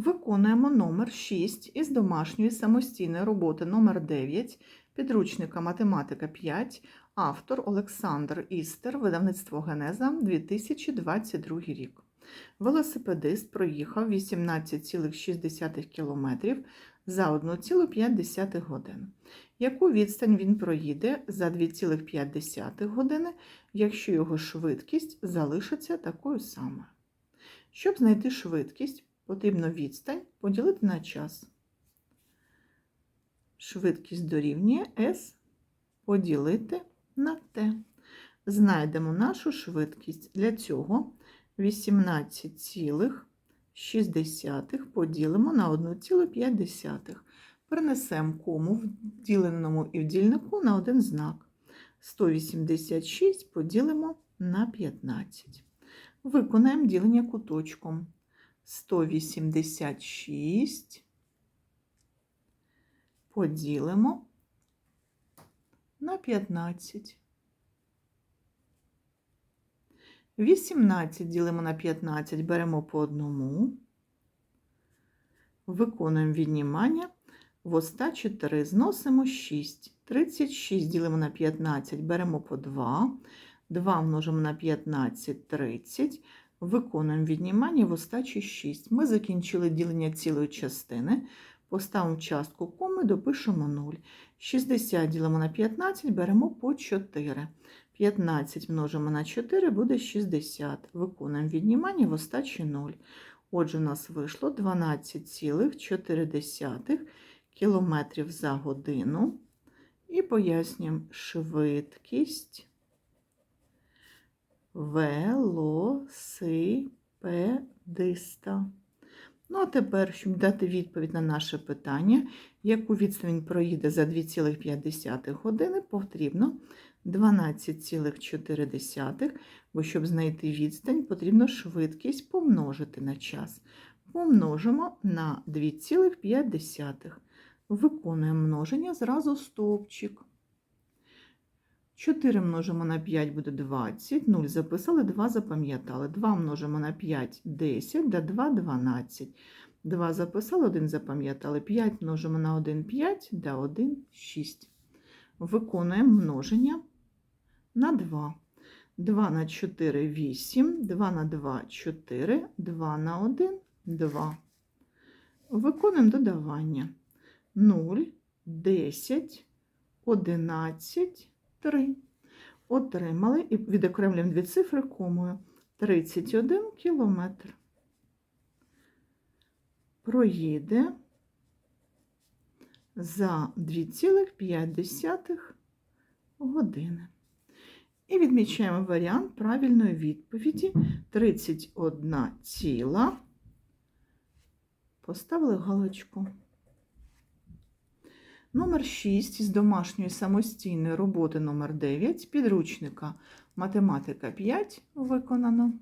Виконуємо номер 6 із домашньої самостійної роботи номер 9 підручника математика 5, автор Олександр Істер, видавництво Генеза 2022 рік. Велосипедист проїхав 18,6 км за 1,5 годин. Яку відстань він проїде за 2,5 години, якщо його швидкість залишиться такою самою? Щоб знайти швидкість, потрібно відстань поділити на час. Швидкість дорівнює S поділити на T. Знайдемо нашу швидкість. Для цього 18,6 поділимо на 1,5. Перенесемо кому в діленому і в дільнику на один знак. 186 поділимо на 15. Виконаємо ділення куточком. 186 поділимо на 15. 18 ділимо на 15, беремо по одному. Виконуємо віднімання. В оста 4 зносимо 6. 36 ділимо на 15, беремо по 2. 2 множимо на 15 30. Виконуємо віднімання в остачі 6. Ми закінчили ділення цілої частини. Поставимо частку коми, допишемо 0. 60 ділимо на 15, беремо по 4. 15 множимо на 4 буде 60. Виконуємо віднімання в остачі 0. Отже, у нас вийшло 12,4 км за годину. І пояснюємо швидкість велосипедиста. Ну, а тепер, щоб дати відповідь на наше питання, яку відстань проїде за 2,5 години, потрібно 12,4, бо щоб знайти відстань, потрібно швидкість помножити на час. Помножимо на 2,5. Виконуємо множення зразу стовпчик. 4 множимо на 5 буде 20, 0 записали, 2 запам'ятали. 2 множимо на 5 10, да 2 12. 2 записали, 1 запам'ятали. 5 множимо на 1 5, да 1 6. Виконуємо множення на 2. 2 на 4 8, 2 на 2 4, 2 на 1 2. Виконуємо додавання. 0, 10, 11, 3. Отримали і відокремлюємо дві цифри комою. 31 кілометр. Проїде за 2,5 години. І відмічаємо варіант правильної відповіді 31 ціла. Поставили галочку. Номер 6 з домашньої самостійної роботи номер 9 підручника Математика 5 виконано.